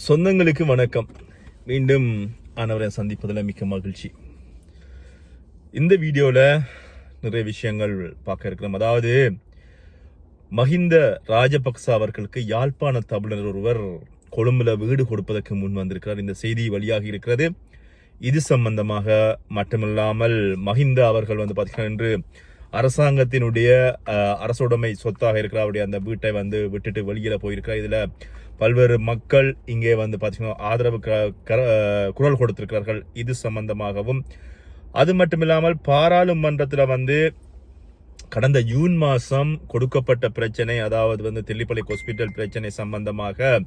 சொந்தங்களுக்கு வணக்கம். மீண்டும் ஆனவரை சந்திப்பதில் மிக்க மகிழ்ச்சி. இந்த வீடியோவில் நிறைய விஷயங்கள் பார்க்க இருக்கிறோம். அதாவது மஹிந்த ராஜபக்ச அவர்களுக்கு யாழ்ப்பாண தமிழர் ஒருவர் கொழும்புல வீடு கொடுப்பதற்கு முன் வந்திருக்கிறார். இந்த செய்தி வழியாகி இருக்கிறது. இது சம்பந்தமாக மட்டுமில்லாமல் மஹிந்த அவர்கள் வந்து பார்த்தீங்கன்னா இன்று அரசாங்கத்தினுடைய அரசுடைமை சொத்தாக இருக்கிற அவருடைய அந்த வீட்டை வந்து விட்டுட்டு வெளியில் போயிருக்கிறார். இதில் பல்வேறு மக்கள் இங்கே வந்து பார்த்தீங்கன்னா ஆதரவு க- கர- குரல் கொடுத்திருக்கிறார்கள். இது சம்பந்தமாகவும் அது மட்டும் இல்லாமல் பாராளுமன்றத்தில் வந்து கடந்த ஜூன் மாதம் கொடுக்கப்பட்ட பிரச்சனை அதாவது வந்து தெல்லிப்பள்ளி ஹாஸ்பிட்டல் பிரச்சனை சம்பந்தமாக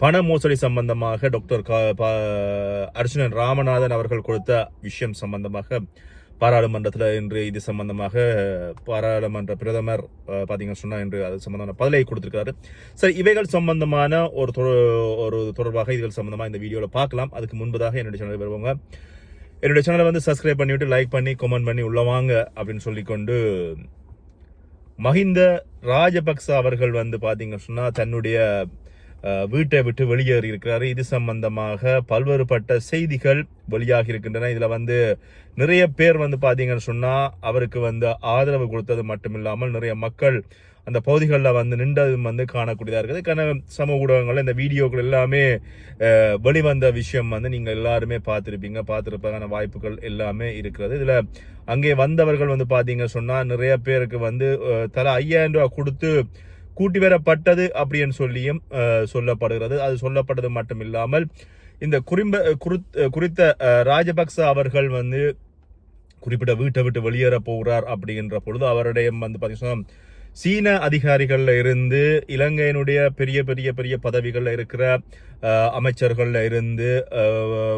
பண மோசடி சம்பந்தமாக டாக்டர் கா- பா- அர்ஜுனன் ராமநாதன் அவர்கள் கொடுத்த விஷயம் சம்பந்தமாக பாராளுமன்றத்தில் இன்று இது சம்பந்தமாக பாராளுமன்ற பிரதமர் பார்த்தீங்கன்னா பார்த்தீங்கன்னு சொன்னா இன்று அது சம்பந்தமான பதிலை கொடுத்துருக்காரு சரி இவைகள் சம்பந்தமான ஒரு தொ- ஒரு தொடர்பாக இதுகள் சம்பந்தமாக இந்த வீடியோவில் பார்க்கலாம் அதுக்கு முன்பதாக என்னுடைய சேனல் வருவாங்க என்னுடைய சேனலை வந்து சப்ஸ்கிரைப் பண்ணிவிட்டு லைக் பண்ணி கமெண்ட் பண்ணி உள்ள வாங்க அப்படின்னு சொல்லிக்கொண்டு மஹிந்த ராஜபக்ச அவர்கள் வந்து பார்த்தீங்கன்னு சொன்னால் தன்னுடைய வீட்டை விட்டு வெளியேறி இருக்கிறாரு. இது சம்பந்தமாக பல்வேறுபட்ட செய்திகள் வெளியாகி இருக்கின்றன. இதில் வந்து நிறைய பேர் வந்து பார்த்தீங்கன்னு சொன்னால் அவருக்கு வந்து ஆதரவு கொடுத்தது மட்டுமில்லாமல் நிறைய மக்கள் அந்த பகுதிகளில் வந்து நின்றதும் வந்து காணக்கூடியதாக இருக்குது. கன சமூக ஊடகங்களில் இந்த வீடியோக்கள் எல்லாமே வெளிவந்த விஷயம் வந்து நீங்கள் எல்லாருமே பார்த்துருப்பீங்க. பார்த்திருப்பதான வாய்ப்புகள் எல்லாமே இருக்கிறது. இதில் அங்கே வந்தவர்கள் வந்து பார்த்தீங்க சொன்னால் நிறைய பேருக்கு வந்து அஹ், தலா ஐயாயிரம் ரூபா கொடுத்து கூட்டி வரப்பட்டது அப்படின்னு சொல்லியும் சொல்லப்படுகிறது. அது சொல்லப்பட்டது மட்டும் இல்லாமல் இந்த குறிம்ப குறித்- குறித்த ராஜபக்ச அவர்கள் வந்து குறிப்பிட்ட வீட்டை விட்டு வெளியேற போகிறார் அப்படின்ற பொழுது அவருடைய வந்து பார்த்தீங்கன்னா சீன அதிகாரிகளில் இருந்து இலங்கையினுடைய பெரிய பெரிய பெரிய பதவிகளில் இருக்கிற அமைச்சர்களில் இருந்து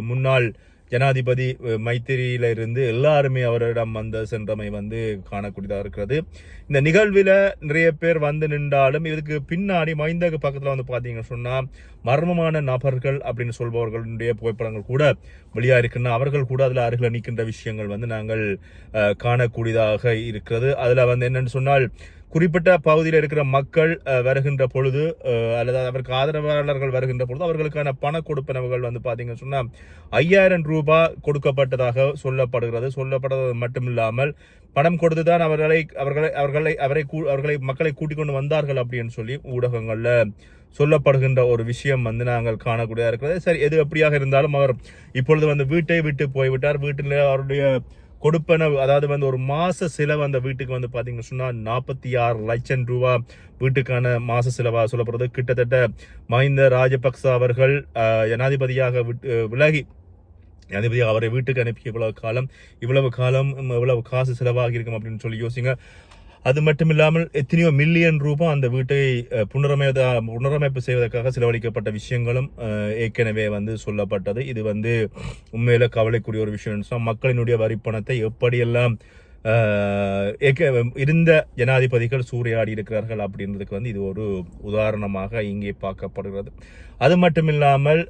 முன்னாள் ஜனாதிபதி அஹ், மைத்திரியில இருந்து எல்லாருமே அவரிடம் வந்த சென்றமை வந்து காணக்கூடியதாக இருக்கிறது. இந்த நிகழ்வில் நிறைய பேர் வந்து நின்றாலும் இதுக்கு பின்னாடி மைந்தக பக்கத்தில் வந்து பார்த்தீங்கன்னு சொன்னால் மர்மமான நபர்கள் அப்படின்னு சொல்பவர்களுடைய புகைப்படங்கள் கூட வெளியாக இருக்குன்னா அவர்கள் கூட அதில் அருகில் நிற்கின்ற விஷயங்கள் வந்து நாங்கள் காணக்கூடியதாக இருக்கிறது. அதில் வந்து என்னென்னு சொன்னால் குறிப்பிட்ட பகுதியில் இருக்கிற மக்கள் வருகின்ற பொழுது அல்லது அவருக்கு ஆதரவாளர்கள் வருகின்ற பொழுது அவர்களுக்கான பண கொடுப்பனவுகள் வந்து பார்த்தீங்கன்னு சொன்னால் ஐயாயிரம் ரூபாய் கொடுக்கப்பட்டதாக சொல்லப்படுகிறது. சொல்லப்படுறது மட்டுமில்லாமல் பணம் கொடுத்துதான் அவர்களை அவர்களை அவர்களை அவரை கூ- அவர்களை மக்களை கூட்டிக் கொண்டு வந்தார்கள் அப்படின்னு சொல்லி ஊடகங்களில் சொல்லப்படுகின்ற ஒரு விஷயம் வந்து நாங்கள் காணக்கூடியதாக இருக்கிறது. சரி எது எப்படியாக இருந்தாலும் அவர் இப்பொழுது வந்து வீட்டை விட்டு போய்விட்டார். வீட்டில் அவருடைய கொடுப்பன அதாவது வந்து ஒரு மாத செலவு அந்த வீட்டுக்கு வந்து பார்த்தீங்கன்னு சொன்னால் நாற்பத்தி ஆறு லட்சம் ரூபா வீட்டுக்கான மாத செலவாக சொல்லப்படுறது. கிட்டத்தட்ட மஹிந்த ராஜபக்ச அவர்கள் ஜனாதிபதியாக விட்டு விலகி ஜனாதிபதி அவரை வீட்டுக்கு அனுப்பி இவ்வளவு காலம் இவ்வளவு காலம் இவ்வளவு காசு செலவாகி இருக்கும் அப்படின்னு சொல்லி யோசிங்க. அது மட்டும் இல்லாமல் எத்தனையோ மில்லியன் ரூபாய் அந்த வீட்டை புனரமைத புனரமைப்பு செய்வதற்காக செலவழிக்கப்பட்ட விஷயங்களும் ஏற்கனவே வந்து சொல்லப்பட்டது. இது வந்து உண்மையில கவலைக்குரிய ஒரு விஷயம். மக்களினுடைய வரிப்பணத்தை எப்படியெல்லாம் இருந்த ஜனாதிபதிகள் சூறையாடி இருக்கிறார்கள் அப்படின்றதுக்கு வந்து இது ஒரு உதாரணமாக இங்கே பார்க்கப்படுகிறது. அது மட்டும் இல்லாமல்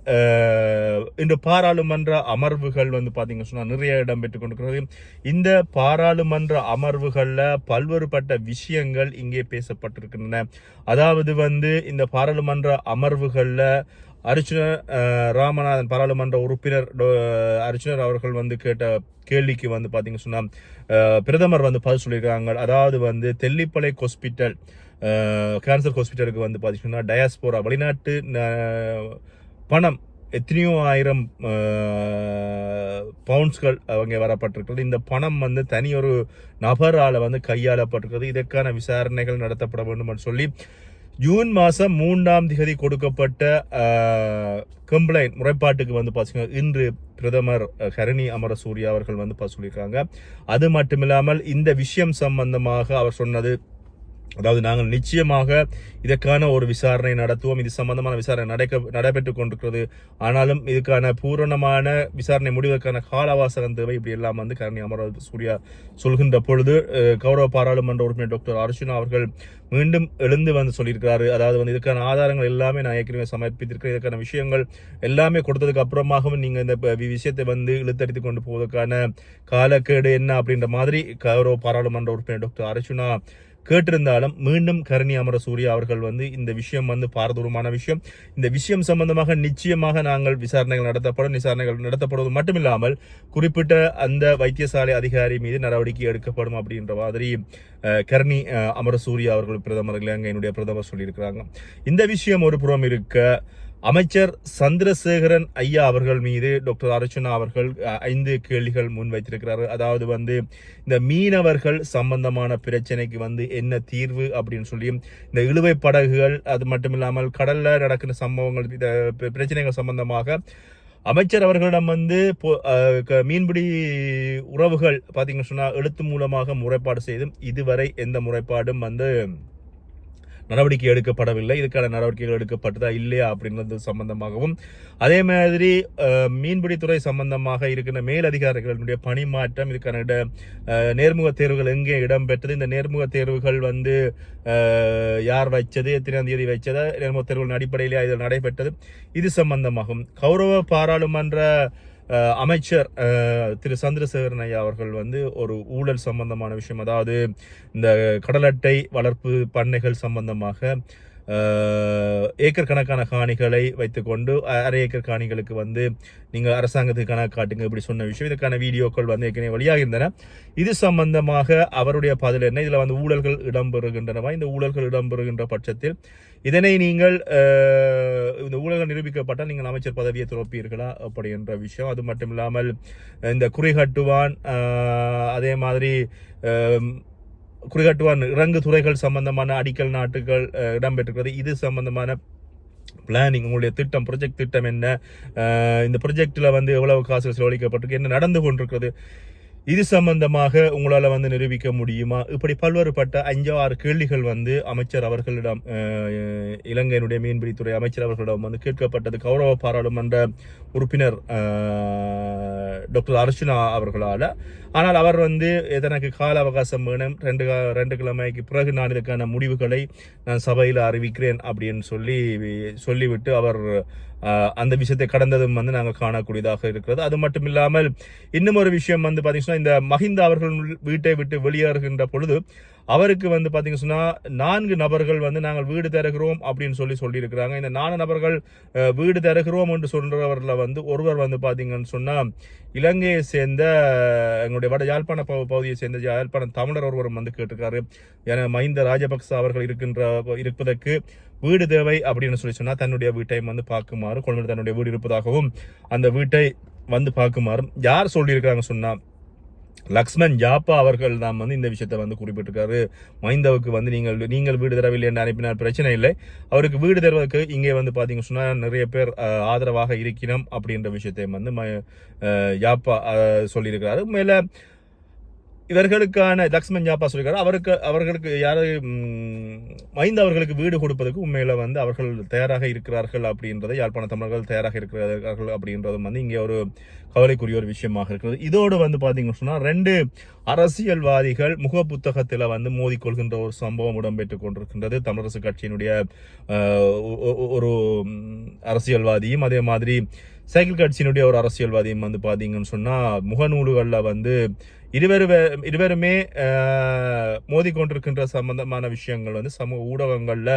இன்று பாராளுமன்ற அமர்வுகள் வந்து பார்த்தீங்கன்னு சொன்னால் நிறைய இடம் பெற்றுக் கொண்டிருக்கிறது. இந்த பாராளுமன்ற அமர்வுகளில் பல்வேறுபட்ட விஷயங்கள் இங்கே பேசப்பட்டிருக்கின்றன. அதாவது வந்து இந்த பாராளுமன்ற அமர்வுகளில் அர்ஜுனர் ராமநாதன் பாராளுமன்ற உறுப்பினர் டோ- அவர்கள் வந்து கேட்ட கேள்விக்கு வந்து பார்த்தீங்க சொன்னால் பிரதமர் வந்து பதில் சொல்லியிருக்காங்க. அதாவது வந்து தெல்லிப்பளை ஹாஸ்பிட்டல் கேன்சர் ஹாஸ்பிட்டலுக்கு வந்து பார்த்தீங்கன்னா டயாஸ்போரா வெளிநாட்டு பணம் எத்தனையோ ஆயிரம் பவுண்ட்ஸ்கள் அவங்க வரப்பட்டிருக்கிறது. இந்த பணம் வந்து தனி ஒரு நபரால் வந்து கையாளப்பட்டிருக்கிறது. இதற்கான விசாரணைகள் நடத்தப்பட வேண்டும் என்று சொல்லி ஜூன் மாதம் மூன்றாம் திகதி கொடுக்கப்பட்ட கம்ப்ளைண்ட் முறைப்பாட்டுக்கு வந்து பார்த்தீங்கன்னா இன்று பிரதமர் அஹ், ஹரணி அமரசூரியா அவர்கள் வந்து பார்த்து சொல்லியிருக்காங்க. அது மட்டும் இல்லாமல் இந்த விஷயம் சம்பந்தமாக அவர் சொன்னது அதாவது நாங்கள் நிச்சயமாக இதற்கான ஒரு விசாரணை நடத்துவோம். இது சம்பந்தமான விசாரணை நடக்க நடைபெற்றுக் கொண்டிருக்கிறது. ஆனாலும் இதுக்கான பூரணமான விசாரணை முடிவதற்கான கால அவகாசம் தேவை. இப்படி எல்லாம் வந்து கரணி அமர சூர்யா சொல்கின்ற பொழுது கௌரவ பாராளுமன்ற உறுப்பினர் டாக்டர் அர்ஜுனா அவர்கள் மீண்டும் எழுந்து வந்து சொல்லியிருக்கிறாரு. அதாவது வந்து இதுக்கான ஆதாரங்கள் எல்லாமே நான் ஏற்கனவே சமர்ப்பித்திருக்கிறேன். இதுக்கான விஷயங்கள் எல்லாமே கொடுத்ததுக்கு அப்புறமாகவும் நீங்கள் இந்த விஷயத்தை வந்து இழுத்தடித்து கொண்டு போவதற்கான காலக்கேடு என்ன அப்படின்ற மாதிரி கௌரவ பாராளுமன்ற உறுப்பினர் டாக்டர் அர்ஜுனா கேட்டிருந்தாலும் மீண்டும் கருணி சூர்யா அவர்கள் வந்து இந்த விஷயம் வந்து பாரதூரமான விஷயம். இந்த விஷயம் சம்பந்தமாக நிச்சயமாக நாங்கள் விசாரணைகள் நடத்தப்படும் விசாரணைகள் நடத்தப்படுவது மட்டுமில்லாமல் குறிப்பிட்ட அந்த வைத்தியசாலை அதிகாரி மீது நடவடிக்கை எடுக்கப்படும் அப்படின்ற மாதிரி அஹ், கருணி அஹ், அவர்கள் பிரதமர் இலங்கையினுடைய பிரதமர் சொல்லியிருக்கிறாங்க. இந்த விஷயம் ஒரு புறம் இருக்க அமைச்சர் சந்திரசேகரன் ஐயா அவர்கள் மீது டாக்டர் அர்ச்சனா அவர்கள் ஐந்து கேள்விகள் முன்வைத்திருக்கிறார். அதாவது வந்து இந்த மீனவர்கள் சம்பந்தமான பிரச்சனைக்கு வந்து என்ன தீர்வு அப்படின்னு சொல்லி இந்த இழுவை படகுகள் அது மட்டும் இல்லாமல் கடல்ல நடக்கிற சம்பவங்கள் இந்த பிரச்சனைகள் சம்பந்தமாக அமைச்சர் அவர்களிடம் வந்து மீன்பிடி உறவுகள் பார்த்தீங்கன்னு சொன்னால் எழுத்து மூலமாக முறைப்பாடு செய்தும் இதுவரை எந்த முறைப்பாடும் வந்து நடவடிக்கை எடுக்கப்படவில்லை. இதுக்கான நடவடிக்கைகள் எடுக்கப்பட்டதா இல்லையா அப்படின்றது சம்பந்தமாகவும் அதே மாதிரி மீன்பிடித்துறை சம்பந்தமாக இருக்கின்ற மேலதிகாரிகளுடைய பணிமாற்றம் இதுக்கான இட நேர்முக தேர்வுகள் எங்கே இடம்பெற்றது? இந்த நேர்முக தேர்வுகள் வந்து யார் வைச்சது? எத்தனாம் தேதி வச்சதா? நேர்முக தேர்வுகளின் அடிப்படையிலே இதில் நடைபெற்றது? இது சம்பந்தமாகும். கௌரவ பாராளுமன்ற அமைச்சர் திரு சந்திரசேகரன் ஐயா அவர்கள் வந்து ஒரு ஊழல் சம்பந்தமான விஷயம். அதாவது இந்த கடல் அட்டை வளர்ப்பு பண்ணைகள் சம்பந்தமாக ஏக்கர் கணக்கான காணிகளை வைத்துக்கொண்டு அரை ஏக்கர் காணிகளுக்கு வந்து நீங்கள் அரசாங்கத்துக்கு கணக்கு காட்டுங்க இப்படி சொன்ன விஷயம். இதுக்கான வீடியோக்கள் வந்து ஏற்கனவே வழியாக இருந்தன இது சம்பந்தமாக அவருடைய பதில் என்ன? இதில் வந்து ஊழல்கள் இடம்பெறுகின்றனவா? இந்த ஊழல்கள் இடம்பெறுகின்ற பட்சத்தில் இதனை நீங்கள் இந்த ஊழல்கள் நிரூபிக்கப்பட்டால் நீங்கள் அமைச்சர் பதவியை துறப்பீர்களா? அப்படி என்ற விஷயம். அது மட்டும் இல்லாமல் இந்த குறிகட்டுவான் அதே மாதிரி குறிகாட்டுவான் இறங்கு துறைகள் சம்பந்தமான அடிக்கல் நாட்டுகள் இடம்பெற்றிருக்கிறது. இது சம்பந்தமான பிளானிங் உங்களுடைய திட்டம் ப்ரொஜெக்ட் திட்டம் என்ன? இந்த ப்ரொஜெக்டில் வந்து எவ்வளவு காசு செலவழிக்கப்பட்டிருக்கு? என்ன நடந்து கொண்டிருக்கிறது? இது சம்பந்தமாக உங்களால் வந்து நிரூபிக்க முடியுமா? இப்படி பல்வேறுபட்ட அஞ்சோ ஆறு கேள்விகள் வந்து அமைச்சர் அவர்களிடம் இலங்கையினுடைய மீன்பிடித்துறை அமைச்சர் அவர்களிடம் வந்து கேட்கப்பட்டது. கௌரவ பாராளுமன்ற உறுப்பினர் டாக்டர் அர்ச்சுனா அவர்களால். ஆனால் அவர் வந்து தனக்கு கால அவகாசம் வேணும்? ரெண்டு ரெண்டு கிழமைக்கு பிறகு நான் இதுக்கான முடிவுகளை நான் சபையில் அறிவிக்கிறேன் அப்படின்னு சொல்லி சொல்லிவிட்டு அவர் அந்த விஷயத்தை கடந்ததும் வந்து நாங்கள் காணக்கூடியதாக இருக்கிறது. அது மட்டும் இல்லாமல் இன்னும் ஒரு விஷயம் வந்து பார்த்தீங்கன்னா இந்த மஹிந்த அவர்கள் வீட்டை விட்டு வெளியேறுகின்ற பொழுது அவருக்கு வந்து பார்த்தீங்க சொன்னால் நான்கு நபர்கள் வந்து நாங்கள் வீடு தருகிறோம் அப்படின்னு சொல்லி சொல்லியிருக்கிறாங்க. இந்த நான்கு நபர்கள் வீடு தருகிறோம் என்று சொல்றவர்ல வந்து ஒருவர் வந்து பார்த்தீங்கன்னு சொன்னால் இலங்கையை சேர்ந்த எங்களுடைய வட யாழ்ப்பாண பகுதியை சேர்ந்த யாழ்ப்பாண தமிழர் ஒருவரும் வந்து கேட்டிருக்காரு. என மஹிந்த ராஜபக்ச அவர்கள் இருக்கின்ற இருப்பதற்கு வீடு தேவை அப்படின்னு சொல்லி சொன்னால் தன்னுடைய வீட்டையும் வந்து பார்க்குமா பார்க்குமாறு கொள்முதல் தன்னுடைய வீடு இருப்பதாகவும் அந்த வீட்டை வந்து பார்க்குமாறும் யார் சொல்லியிருக்காங்க சொன்னால் லக்ஷ்மண் ஜாப்பா அவர்கள் தான் வந்து இந்த விஷயத்தை வந்து குறிப்பிட்டிருக்காரு. மைந்தவுக்கு வந்து நீங்கள் நீங்கள் வீடு தரவில்லை என்று அனுப்பினால் பிரச்சனை இல்லை. அவருக்கு வீடு தருவதற்கு இங்கே வந்து பார்த்தீங்க சொன்னால் நிறைய பேர் ஆதரவாக இருக்கிறோம் அப்படின்ற விஷயத்தை வந்து ம- யாப்பா சொல்லியிருக்கிறாரு. மேலே இவர்களுக்கான லக்ஷ்மண் ஜாப்பா சொல்லியிருக்காரு. அவருக்கு அவர்களுக்கு யார் மைந்த அவர்களுக்கு வீடு கொடுப்பதற்கு உண்மையில வந்து அவர்கள் தயாராக இருக்கிறார்கள் அப்படின்றதை யாழ்ப்பாண தமிழர்கள் தயாராக இருக்கிறார்கள் அப்படின்றதும் வந்து இங்கே ஒரு கவலைக்குரிய ஒரு விஷயமாக இருக்கிறது. இதோடு வந்து பார்த்தீங்கன்னு சொன்னால் ரெண்டு அரசியல்வாதிகள் முக புத்தகத்தில் வந்து மோதிக்கொள்கின்ற ஒரு சம்பவம் இடம்பெற்றுக் கொண்டிருக்கின்றது. தமிழரசு கட்சியினுடைய ஒரு அரசியல்வாதியும் அதே மாதிரி சைக்கிள் கட்சியினுடைய ஒரு அரசியல்வாதியும் வந்து பார்த்தீங்கன்னு சொன்னால் முகநூல்களில் வந்து இருவரு இருவருமே மோதி மோதிக்கொண்டிருக்கின்ற சம்பந்தமான விஷயங்கள் வந்து சமூக ஊடகங்களில்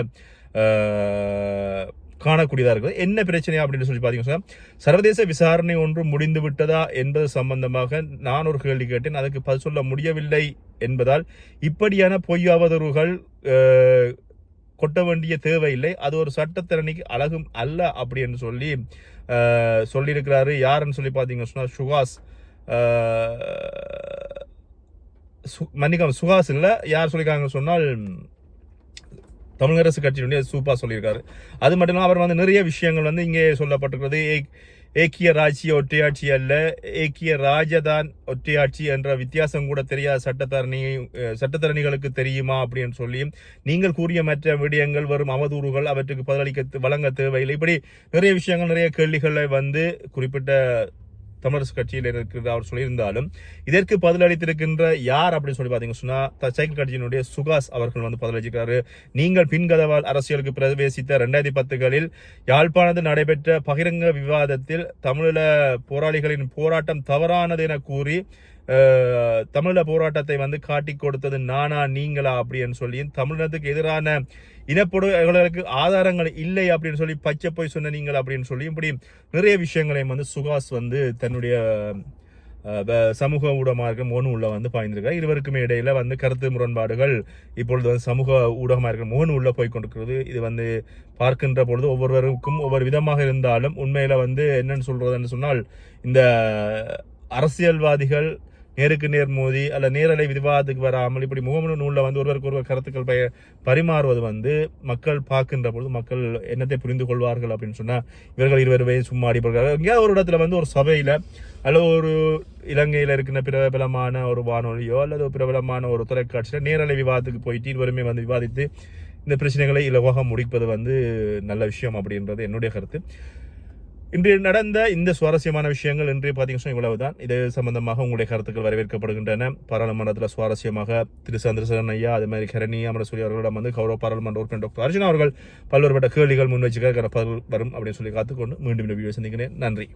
காணக்கூடியதாக இருக்குது என்ன பிரச்சனை அப்படின்னு சொல்லி பார்த்தீங்கன்னா சர்வதேச விசாரணை ஒன்று முடிந்து விட்டதா என்பது சம்பந்தமாக நான் ஒரு கேள்வி கேட்டேன். அதுக்கு பதில் சொல்ல முடியவில்லை என்பதால் இப்படியான பொய் கொட்ட வேண்டிய தேவையில்லை. அது ஒரு சட்டத்திறனைக்கு அழகும் அல்ல அப்படின்னு சொல்லி சொல்லியிருக்கிறாரு. யாருன்னு சொல்லி பார்த்தீங்கன்னா சொன்னால் சுகாஸ் மன்னிக்கம் சுகாஸ் இல்லை யார் சொல்லியிருக்காங்க சொன்னால் தமிழரசு கட்சியினுடைய சூப்பா சொல்லியிருக்காரு. அது மட்டும் இல்லாமல் அவர் வந்து நிறைய விஷயங்கள் வந்து இங்கே சொல்லப்பட்டிருக்கிறது. ஏக்- ஏக்கிய ராஜ்ய ஒற்றையாட்சி அல்ல ஏக்கிய ராஜதான் ஒற்றையாட்சி என்ற வித்தியாசம் கூட தெரியாத சட்டத்தரணி சட்டத்தரணிகளுக்கு தெரியுமா அப்படின்னு சொல்லியும் நீங்கள் கூறிய மற்ற விடயங்கள் வரும் அவதூறுகள் அவற்றுக்கு பதிலளிக்க வழங்க தேவையில்லை. இப்படி நிறைய விஷயங்கள் நிறைய கேள்விகளை வந்து குறிப்பிட்ட தமிழரசு கட்சியில் இருக்கிற அவர் சொல்லியிருந்தாலும் இதற்கு பதிலளித்திருக்கின்ற யார் அப்படின்னு சொல்லி பார்த்தீங்க சொன்னா சைக்கிள் கட்சியினுடைய சுகாஸ் அவர்கள் வந்து பதிலளிச்சிருக்காரு நீங்கள் பின்கதவால் அரசியலுக்கு பிரவேசித்த ரெண்டாயிரத்தி பத்துகளில் யாழ்ப்பாணத்தில் நடைபெற்ற பகிரங்க விவாதத்தில் தமிழீழ போராளிகளின் போராட்டம் தவறானது என கூறி தமிழ போராட்டத்தை வந்து காட்டி கொடுத்தது நானா நீங்களா அப்படின்னு சொல்லி தமிழினத்துக்கு எதிரான இனப்படுகளுக்கு ஆதாரங்கள் இல்லை அப்படின்னு சொல்லி பச்சை போய் சொன்ன நீங்கள் அப்படின்னு சொல்லி இப்படி நிறைய விஷயங்களையும் வந்து சுகாஸ் வந்து தன்னுடைய சமூக ஊடகமாக இருக்கும் மோனு உள்ள வந்து பாய்ந்திருக்கார். இருவருக்குமே இடையில வந்து கருத்து முரண்பாடுகள் இப்பொழுது வந்து சமூக ஊடகமாக இருக்கிற மோனு உள்ள போய் கொண்டிருக்கிறது இது வந்து பார்க்கின்ற பொழுது ஒவ்வொருவருக்கும் ஒவ்வொரு விதமாக இருந்தாலும் உண்மையில வந்து என்னன்னு சொல்றதுன்னு சொன்னால் இந்த அரசியல்வாதிகள் நேருக்கு நேர் மோதி அல்ல நேரலை விவாதத்துக்கு வராமல் இப்படி முகமனு நூலில் வந்து ஒருவருக்கு ஒருவர் கருத்துக்கள் பய பரிமாறுவது வந்து மக்கள் பார்க்கின்ற பொழுது மக்கள் என்னத்தை புரிந்து கொள்வார்கள் அப்படின்னு சொன்னால் இவர்கள் இருவருமே சும்மா அடிபடுகிறார்கள். எங்கேயாவது ஒரு இடத்துல வந்து ஒரு சபையில் அல்லது ஒரு இலங்கையில் இருக்கிற பிரபலமான ஒரு வானொலியோ அல்லது ஒரு பிரபலமான ஒரு தொலைக்காட்சியில் நேரலை விவாதத்துக்கு போயிட்டு இருவருமே வந்து விவாதித்து இந்த பிரச்சனைகளை இலவாக முடிப்பது வந்து நல்ல விஷயம் அப்படின்றது என்னுடைய கருத்து. இன்று நடந்த இந்த சுவாரஸ்யமான விஷயங்கள் இன்று பார்த்தீங்கன்னா இவ்வளவுதான். இது சம்பந்தமாக உங்களுடைய கருத்துக்கள் வரவேற்கப்படுகின்றன. பாராளுமன்றத்தில் சுவாரஸ்யமாக திரு சந்திரசேகரன் ஐயா அதே மாதிரி கரணி அமரசூரி அவர்களிடம் வந்து கௌரவ பாராளுமன்ற உறுப்பினர் டாக்டர் அர்ஜுன் அவர்கள் பல்வேறுபட்ட கேள்விகள் முன்வச்சுக்க பதில் வரும் அப்படின்னு சொல்லி காத்துக்கொண்டு மீண்டும் இந்த வீடியோ சந்திக்கிறேன். நன்றி.